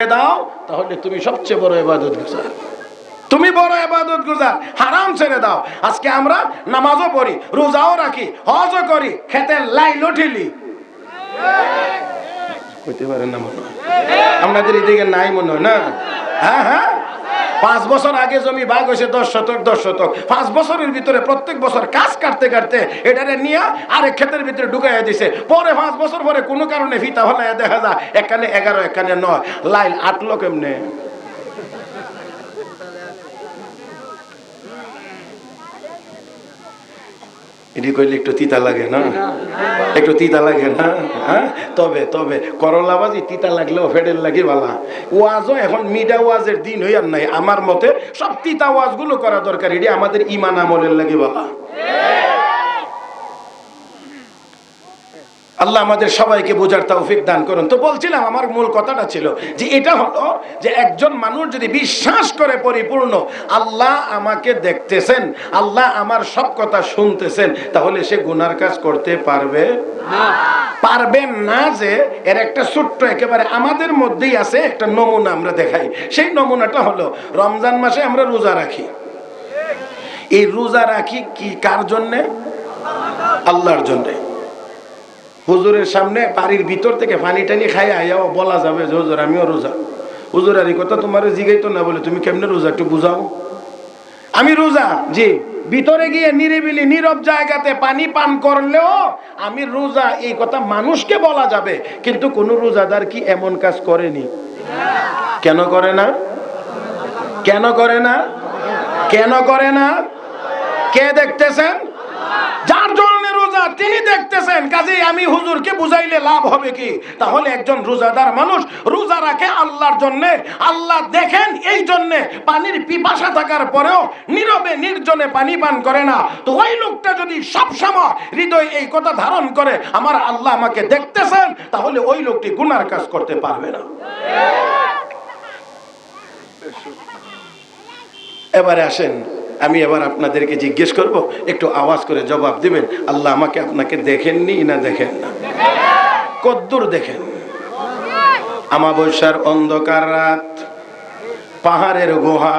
দাও, তাহলে তুমি সবচেয়ে বড় এবাদত গুজার। তুমি বড় এবাদত গুজার, হারাম ছেড়ে দাও। আজকে আমরা নামাজও পড়ি, রোজাও রাখি, হজও করি, খেতে লাইলো লঠিলি হইতে পারে না মনে আপনাদের এদিকে নাই মনে হয়, না? হ্যাঁ হ্যাঁ? পাঁচ বছর আগে জমি বাঘ হয়েছে দশ শতক দশ শতক। পাঁচ বছরের ভিতরে প্রত্যেক বছর কাজ কাটতে কাটতে এটারে নিয়ে আরেক ক্ষেতের ভিতরে ঢুকাইয়া দিছে। পরে পাঁচ বছর পরে কোনো কারণে ফিতা হলে দেখা যায়, এখানে এগারো, এখানে নয়। লাইন আটলো কেমনে? এটি করলে একটু তিতা লাগে না? একটু তিতা লাগে না? হ্যাঁ? তবে তবে করলা বাজি তিতা লাগলেও ফেডের লাগে বালা। ওয়াজও এখন মিডা ওয়াজের দিন হইয়ার নাই। আমার মতে সব তিতা ওয়াজগুলো করা দরকার। এটি আমাদের ইমান আমলের লাগে বালা। আল্লাহ আমাদের সবাইকে বোঝার তৌফিক দান করুন। তো বলছিলাম আমার মূল কথাটা ছিল যে এটা হলো যে একজন মানুষ যদি বিশ্বাস করে পরিপূর্ণ আল্লাহ আমাকে দেখতেছেন আল্লাহ আমার সব কথা শুনতেছেন তাহলে সে গুনার কাজ করতে পারবে? পারবেন না যে এর একটা ছোট্ট একেবারে আমাদের মধ্যেই আছে একটা নমুনা আমরা দেখাই। সেই নমুনাটা হলো রমজান মাসে আমরা রোজা রাখি। এই রোজা রাখি কি কার জন্যে? আল্লাহর জন্যে। হুজুরের সামনে বাড়ির ভিতর থেকে পানি টানি খাই আয়াও বলা যাবে যে, হুজুর, আমিও রোজা। হুজুর, আর কথা তোমার জিগাই তো না বলে তুমি কেমনে রোজা একটু বুঝাও? আমি রোজা? জি। ভিতরে গিয়ে নিরিবিলি, নীরব জায়গাতে পানি পান করলেও আমি রোজা, এই কথা মানুষকে বলা যাবে, কিন্তু কোন রোজাদার কি এমন কাজ করেনি? কেন করে না? কেন করে না? কেন করে না? কে দেখতেছেন? তিনি দেখতেছেন কাজেই আমি হুজুরকে বুঝাইলে লাভ হবে কি? তাহলে একজন রোজাদার মানুষ রোজা রাখে আল্লাহর জন্য, আল্লাহ দেখেন এই জন্য, পানির পিপাসা থাকার পরেও নীরবে নির্জনে পানি পান করে না। তো ওই লোকটা যদি সব সময় হৃদয় এই কথা ধারণ করে, আমার আল্লাহ আমাকে দেখতেছেন তাহলে ওই লোকটি গুনার কাজ করতে পারবে না। এবারে আসেন। আমি এবার আপনাদেরকে জিজ্ঞেস করব, একটু আওয়াজ করে জবাব দিবেন। আল্লাহ আমাকে আপনাকে দেখেননি না দেখেন না? কদ্দুর দেখেন। আমাবস্যার অন্ধকার রাত, পাহাড়ের গুহা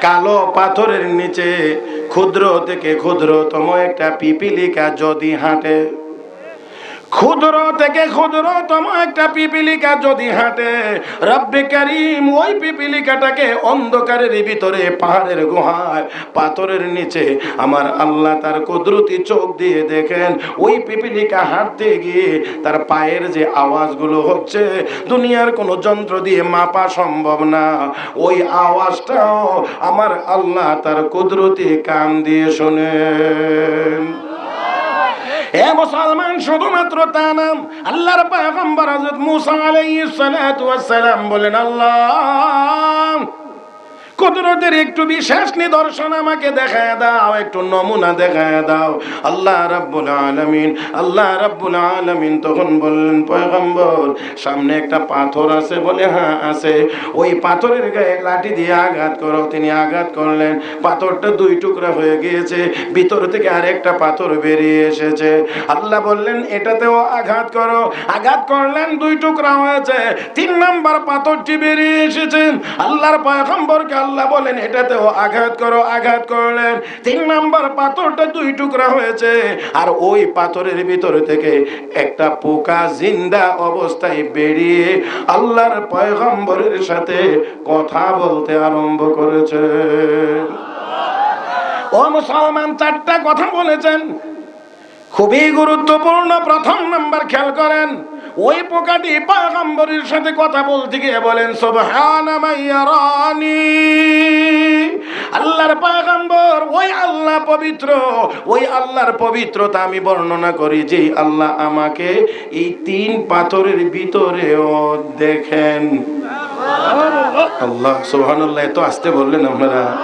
কালো পাথরের নিচে ক্ষুদ্র থেকে ক্ষুদ্রতম একটা পিপিলিকা যদি হাঁটে। ক্ষুদ্র থেকে ক্ষুদ্রতম একটা পিপিলিকা যদি হাঁটে, রব্বে কারিম ওই পিপিলিকাটাকে অন্ধকারের ভিতরে পাহাড়ের গুহায়, পাথরের নিচে আমার আল্লাহ তার কুদরতি চোখ দিয়ে দেখেন। ওই পিপিলিকা হাঁটতে গিয়ে তার পায়ের যে আওয়াজগুলো হচ্ছে, দুনিয়ার কোনো যন্ত্র দিয়ে মাপা সম্ভব না। ওই আওয়াজটাও আমার আল্লাহ তার কুদরতি কান দিয়ে শোনেন। এ মুসলমান শুধুমাত্র তা নাম আল্লাহর পায়গম্বর হযরত মুসা আলাইহিস সালাতু ওয়াস সালাম বলেন, আল্লাহ কুদরতের একটু বিশেষ নিদর্শন আমাকে দেখায় দাও, একটু নমুনা দেখায় দাও। আল্লাহ রাব্বুল আলামিন, আল্লাহ রাব্বুল আলামিন তখন বললেন, পয়গম্বর, সামনে একটা পাথর আছে বলে হ্যাঁ আছে। ওই পাথরের গায়ে লাঠি দিয়ে আঘাত করো। তিনি আঘাত করলেন। পাথরটা দুই টুকরা হয়ে গিয়েছে, ভিতর থেকে আরেকটা পাথর বেরিয়ে এসেছে। আল্লাহ বললেন, এটাতেও আঘাত করো। আঘাত করলেন, দুই টুকরা হয়েছে। তিন নাম্বার পাথরটি বেরিয়ে এসেছেন আল্লাহর পয়গম্বরকে আল্লাহ বলেন, এটাতেও আঘাত করো, আঘাত করলেন। তিন নাম্বার পাথরটা দুই টুকরা হয়েছে। আর ওই পাথরের ভিতরে থেকে একটা পোকা জিন্দা অবস্থায় বেরিয়ে আল্লাহর পয়গম্বরের সাথে কথা বলতে আরম্ভ করেছে। ও মুসলমান, চারটা কথা বলেছেন। খুবই গুরুত্বপূর্ণ প্রথম নাম্বার খেয়াল করেন। ওই পোকাটি পাগম্বরের সাথে কথা বলতে গিয়ে বলেন সোবহানি আল্লাহর পাগম্বর, ওই আল্লাহ পবিত্র, ওই আল্লাহর পবিত্রতা আমি বর্ণনা করি যে আল্লাহ আমাকে এই তিন পাথরের ভিতরেও দেখেন। আল্লাহ সোহানুল্লাহ এত আসতে বললেন আপনারা।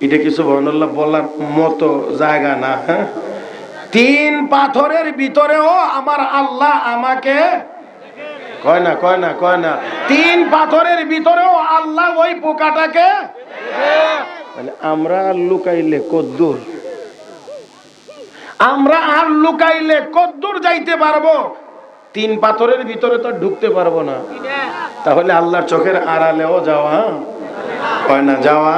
এটা কিছু বর্ণল্লাহ বলার মতো জায়গা না হ্যাঁ? তিন পাথরের ভিতরেও আমার আল্লাহ আমাকে কয় না কয় না কয় না। তিন পাথরের ভিতরেও আল্লাহ ওই পোকাটাকে আমরা আর লুকাইলে কদ্দুর। আমরা আর লুকাইলে কদ্দুর যাইতে পারব। তিন পাথরের ভিতরে তো ঢুকতে পারব না। তাহলে আল্লাহর চোখের আড়ালেও যাওয়া। হয় না, যাওয়া।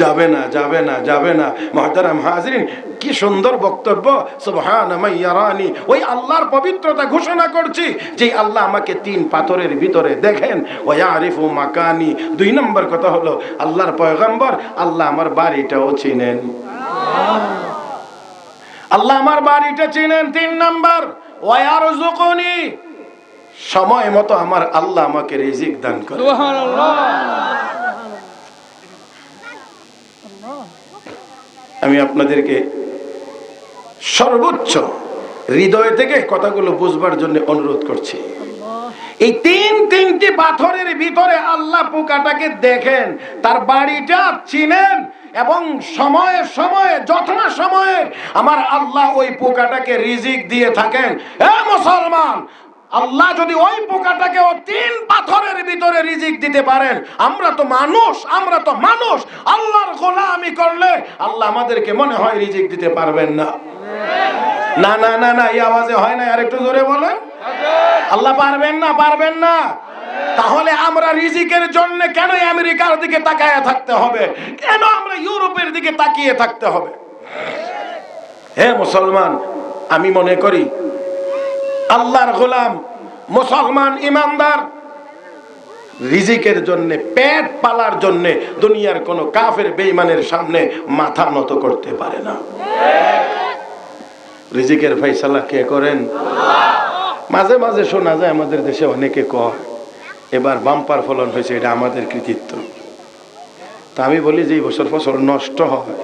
যাবে না যাবে না যাবে না। মহতারাম হাজরিন, কি সুন্দর বক্তব্য। মাইয়ারানি ওই আল্লাহর পবিত্রতা ঘোষণা করছি যে আল্লাহ আমাকে তিন পাথরের ভিতরে দেখেন। ওই আরিফু মাকানি। দুই নম্বর কথা হলো, আল্লাহর পয়গম্বর, আল্লাহ আমার বাড়িটাও চিনেন। আল্লাহ আমার বাড়িটা চিনেন, তিন নম্বর ওয়ারজুকুনি সময় মতো আমার আল্লাহ আমাকে রিজিক দান করে আমি আপনাদেরকে সর্বোচ্চ হৃদয় থেকে কথাগুলো বুঝবার জন্য অনুরোধ করছি। এই তিন তিনটি পাথরের ভিতরে আল্লাহ পোকাটাকে দেখেন, তার বাড়িটা চিনেন এবং সময়ে সময়ে যথা সময়ে আমার আল্লাহ ওই পোকাটাকে রিজিক দিয়ে থাকেন। হে মুসলমান আল্লাহ যদি ওই ও তিন পাথরের ভিতরে রিজিক দিতে পারেন, আমরা তো মানুষ, আমরা তো মানুষ, আল্লাহর গোলামি করলে আল্লাহ আমাদেরকে মনে হয় রিজিক দিতে পারবেন না। না না না না, এই আওয়াজে হয় না আর একটু জোরে বলেন। আল্লাহ পারবেন না পারবেন না। তাহলে আমরা রিজিকের জন্য কেন আমেরিকার দিকে তাকায় থাকতে হবে? কেন আমরা ইউরোপের দিকে তাকিয়ে থাকতে হবে? হে মুসলমান, আমি মনে করি আল্লাহর গোলাম, মুসলমান ইমানদার। রিজিকের জন্য, পেট পালার জন্য দুনিয়ার কোন কাফের বেইমানের সামনে মাথা নত করতে পারে না। রিজিকের ফয়সালা কে করেন? মাঝে মাঝে শোনা যায় আমাদের দেশে অনেকে কয়, এবার বাম্পার ফলন হয়েছে, এটা আমাদের কৃতিত্ব। তা আমি বলি যে এই বছর ফসল নষ্ট হয়,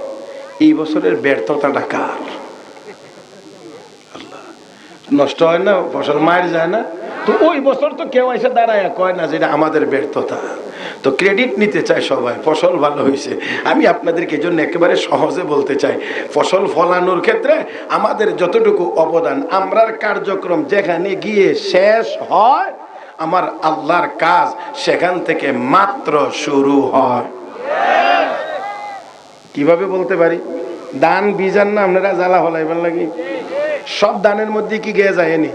এই বছরের ব্যর্থতাটা কার। নষ্ট হয় না, ফসল মার যায় না। তো ওই বছর তো কেউ এসে দাঁড়ায়, কয় না যেটা আমাদের ব্যর্থতা। তো ক্রেডিট নিতে চায় সবাই, ফসল ভালো হয়েছে আমি আপনাদেরকে এই জন্য একেবারে সহজে বলতে চাই, ফসল ফলানোর ক্ষেত্রে আমাদের যতটুকু অবদান, আমরার কার্যক্রম যেখানে গিয়ে শেষ হয়, আমার আল্লাহর কাজ সেখান থেকে মাত্র শুরু হয়। কীভাবে বলতে পারি? দান বীজান না আপনারা জ্বালা হলাইবার লাগি সব দানের মধ্যে কি গিয়ে যায়নি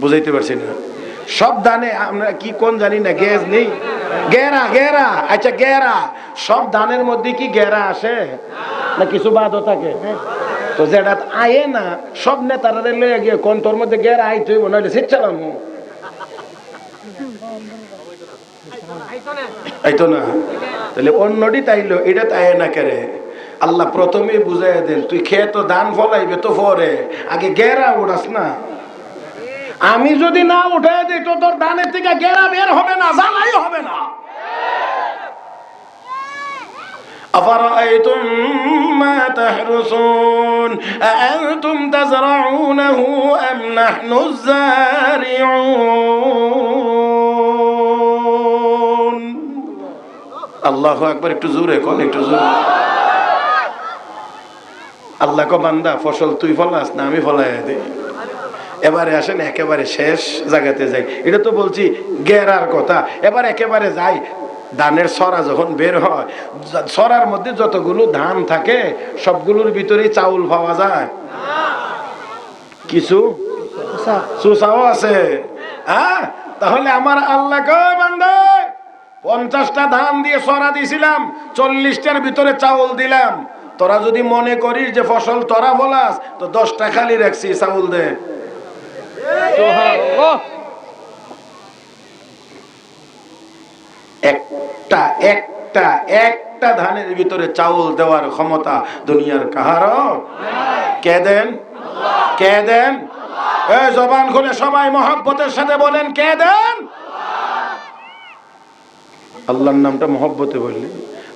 বুঝাইতে পারছি না। সব দানে আমরা কি কোন জানি না গ্যাস নেই? গেরা গেরা আচ্ছা গেরা। সব দানের মধ্যে কি গেরা আসে? না কিছু বাদও থাকে? তো যেটা আয়ে না, সব নেতারা লয়ে গিয়ে কোন তোর মধ্যে গেরা আইতে হইব নাহলে শিখছিলাম আইতো না। তাহলে অন্যটি তাইলো, এটা তাই না কেরে? আল্লাহ প্রথমে বুঝাই দেন তুই খেয়ে তো ধান ফলাইবে তো পরে আগে গেরা উড়াস না আমি যদি না উঠে দিই তো তোর ধানের থেকে গেরা বের হবে না জ্বালাই হবে না أفرأيتم ما تحرسون أأنتم تزرعونه أم نحن الزارعون আল্লাহ একবার একটু জোরে কোন একটু জোরে আল্লাহ কো বান্দা ফসল তুই ফলাস না আমি ফলাই দিই এবারে আসেন একেবারে শেষ জায়গাতে যাই। এটা তো বলছি গেরার কথা। এবার একেবারে যাই ধানের সরা যখন বের হয় সরার মধ্যে যতগুলো ধান থাকে সবগুলোর ভিতরে চাউল পাওয়া যায়। কিছু? সুসাও আছে। হ্যাঁ? তাহলে আমার আল্লাহ পঞ্চাশটা ধান দিয়ে সরা দিয়েছিলাম চল্লিশটার ভিতরে চাউল দিলাম। তোরা যদি মনে করিস যে ফসল তোরা বলাস তো দশটা খালি রাখছি চাউল দে। একটা একটা একটা ধানের ভিতরে চাউল দেওয়ার ক্ষমতা দুনিয়ার কাহারও? কে দেন? কে দেন? জবান খুলে সবাই মহব্বতের সাথে বলেন, কে দেন? আল্লাহর নামটা মহব্বতে বললি?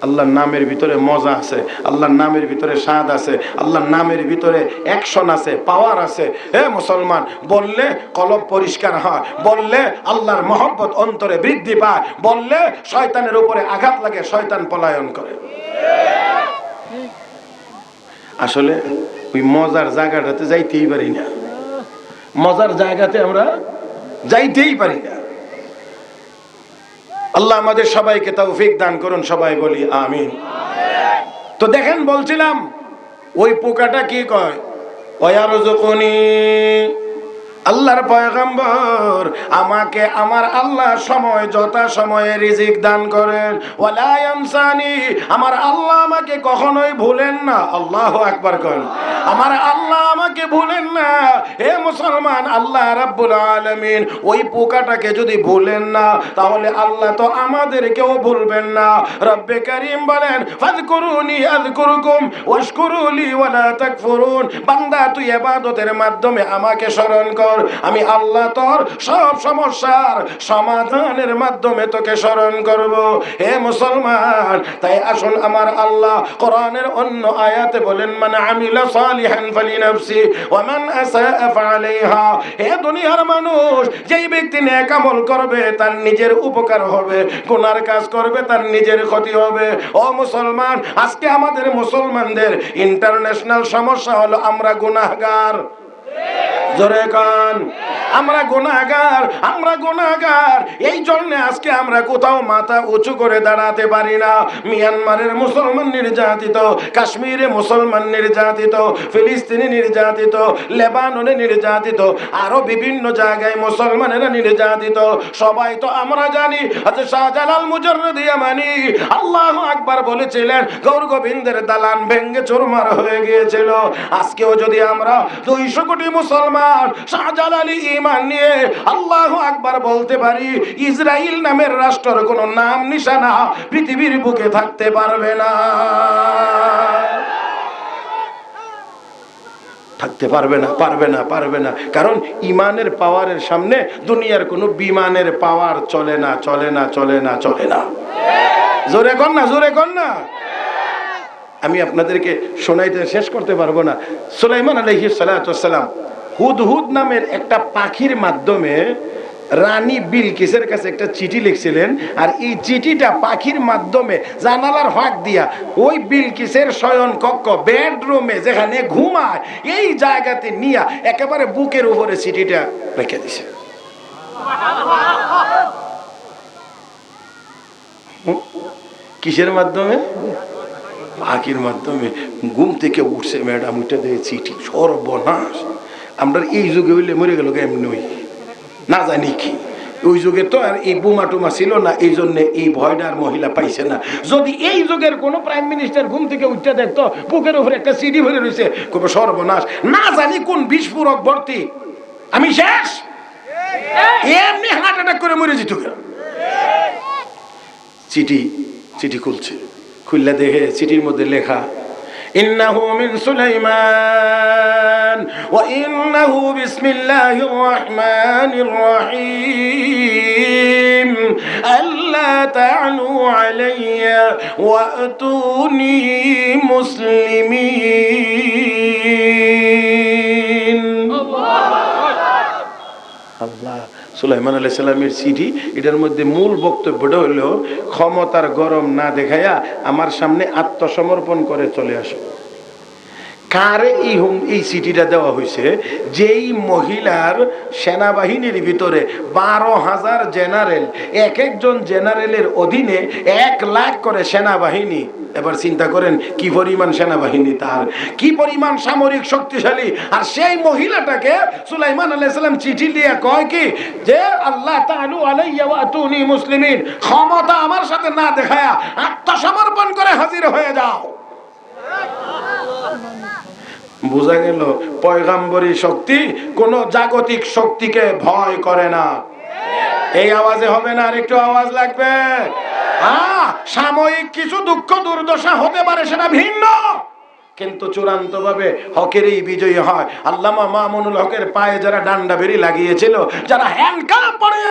আল্লাহর নামের ভিতরে মজা আছে, আল্লাহর নামের ভিতরে স্বাদ আছে, আল্লাহর নামের ভিতরে অ্যাকশন আছে পাওয়ার আছে। হে মুসলমান, বললে কলব পরিষ্কার হয়, বললে আল্লাহর মহব্বত অন্তরে বৃদ্ধি পায়, বললে শয়তানের উপরে আঘাত লাগে, শয়তান পলায়ন করে। আসলে ওই মজার জায়গাটাতে যাইতেই পারি না। মজার জায়গাতে আমরা যাইতেই পারি না। আল্লাহ আমাদের সবাইকে তৌফিক দান করুন, সবাই বলি আমিন। তো দেখেন, বলছিলাম, ওই পোকাটা কি কয়? অয়ারজকনি আল্লাহর পয়গম্বর আমাকে আমার আল্লাহ সময়, যথা সময়ে রিজিক দান করেন। ওয়ালা ইয়ানসানি আমার আল্লাহ আমাকে কখনোই ভুলেন না। আল্লাহু আকবার করেন আমার আল্লাহ আমাকে ভুলেন না। হে মুসলমান, আল্লাহ রাব্বুল আলামিন, ওই পোকাটাকে যদি ভুলেন না, তাহলে আল্লাহ তো আমাদেরকেও ভুলবেন না। রব্বে করিম বলেন, ফাযকুরুনি আযকুরুকুম, ওয়াশকুরুলি ওয়ালা তাকফুরুন। বান্দা, তুই ইবাদতের মাধ্যমে আমাকে স্মরণ কর। আমি আল্লাহ তোর সব সমস্যার সমাধানের মাধ্যমে তোকে স্মরণ করব। হে মুসলমান, তাই আসুন আমার আল্লাহ কোরআনের অন্য আয়াতে বলেন মানে হে দুনিয়ার মানুষ, যেই ব্যক্তি করবে, তার নিজের উপকার হবে কাজ করবে, তার নিজের ক্ষতি হবে। ও মুসলমান, আজকে আমাদের মুসলমানদের ইন্টারন্যাশনাল সমস্যা হলো আমরা গুনাহগার। জোরে কান। আমরা গুনাহগার আমরা গুনাহগার। এই জন্য আজকে আমরা কোথাও মাথা উঁচু করে দাঁড়াতে পারি না। মিয়ানমারের মুসলমান নির্যাতিত, কাশ্মীরে মুসলমান নির্যাতিত, ফিলিস্তিনি নির্যাতিত, লেবাননে নির্যাতিত, আরও বিভিন্ন জায়গায় মুসলমানেরা নির্যাতিত। সবাই তো আমরা জানি আচ্ছা শাহজালাল মুজরদি মানি আল্লাহ আকবার বলেছিলেন, গৌর গোবিন্দের দালান ভেঙ্গে চুরমার হয়ে গিয়েছিল। আজকেও যদি আমরা দুইশো কোটি মুসলমান শাহজালালি ইমান নিয়ে আল্লাহ আকবার বলতে পারি ইসরায়েল নামের রাষ্ট্রের কোনো নাম নিশানা পৃথিবীর বুকে থাকতে পারবে না। থাকতে পারবে না পারবে না পারবে না। কারণ ইমানের পাওয়ারের সামনে দুনিয়ার কোনো বিমানের পাওয়ার চলে না চলে না চলে না চলে না। জোরে কর না, জোরে কর না। আমি আপনাদেরকে শোনাইতে শেষ করতে পারব না। সুলাইমান আলহি হুদ হুদ নামের একটা পাখির মাধ্যমে রানী বিলকিসের কাছে একটা চিঠি লিখছিলেন, আর এই চিঠিটা পাখির মাধ্যমে জানালার ফাঁক দিয়া ওই বিলকিসের শয়ন কক্ষ বেডরুমে যেখানে ঘুমায়, এই জায়গাতে নিয়া একেবারে বুকের উপরে চিঠিটা রেখে দিছে? কিসের মাধ্যমে? পাখির মাধ্যমে। ঘুম থেকে উঠছে ম্যাডাম, উঠে দেয় চিঠি, সর্বনাশ। আমরা এই যুগে হইলে মরে গেল এমনি না জানি কি। ওই যুগে তো আর এই বোমা টোমা ছিল না এই জন্য এই ভয়টা আর মহিলা পাইছে না। যদি এই যুগের কোনো প্রাইম মিনিস্টার ঘুম থেকে উঠতে দেখতো বুকের উপরে একটা সিডি ভরে রয়েছে কোনো সর্বনাশ। না জানি কোন বিস্ফোরক ভর্তি। আমি শেষ? এমনি হার্ট অ্যাটাক করে মরে যেত চিঠি চিঠি খুলছে। খুললে দেখে চিঠির মধ্যে লেখা ইন্নাহু মিন সুলাইমান। وإنه بسم الله الرحمن الرحيم ألا تعلوا علي وأتوني مسلمين আল্লাহ সুলাইমান আলাইহিস সালামের চিঠি এটার মধ্যে মূল বক্তব্যটা হলো ক্ষমতার গরম না দেখাইয়া আমার সামনে আত্মসমর্পণ করে চলে আসো কারে এই হোম এই চিঠিটা দেওয়া হয়েছে যেই মহিলার সেনাবাহিনীর ভিতরে বারো হাজার জেনারেল, এক একজন জেনারেলের অধীনে এক লাখ করে সেনাবাহিনী। এবার চিন্তা করেন, কি পরিমাণ সেনাবাহিনী তার? কি পরিমাণ সামরিক শক্তিশালী? আর সেই মহিলাটাকে সুলাইমান আলাইসাল্লাম চিঠি দিয়ে কয় কি? যে আল্লাহ তালু আলাইয়া ওয়া আতুনি মুসলিমিন, ক্ষমতা আমার সাথে না দেখায়া আত্মসমর্পণ করে হাজির হয়ে যাও। বোঝা গেল? পয়গাম্বরী শক্তি কোন জাগতিক শক্তিকে ভয় করে না। এই আওয়াজে হবে না আর একটু আওয়াজ লাগবে? সাময়িক কিছু দুঃখ দুর্দশা হতে পারে, সেটা ভিন্ন। কিন্তু চূড়ান্ত ভাবে হকেরই বিজয়ী হয়। আল্লামা মামুনুল হকের পায়ে যারা ডান্ডা বেরি লাগিয়েছিল, যারা হ্যান্ড পরে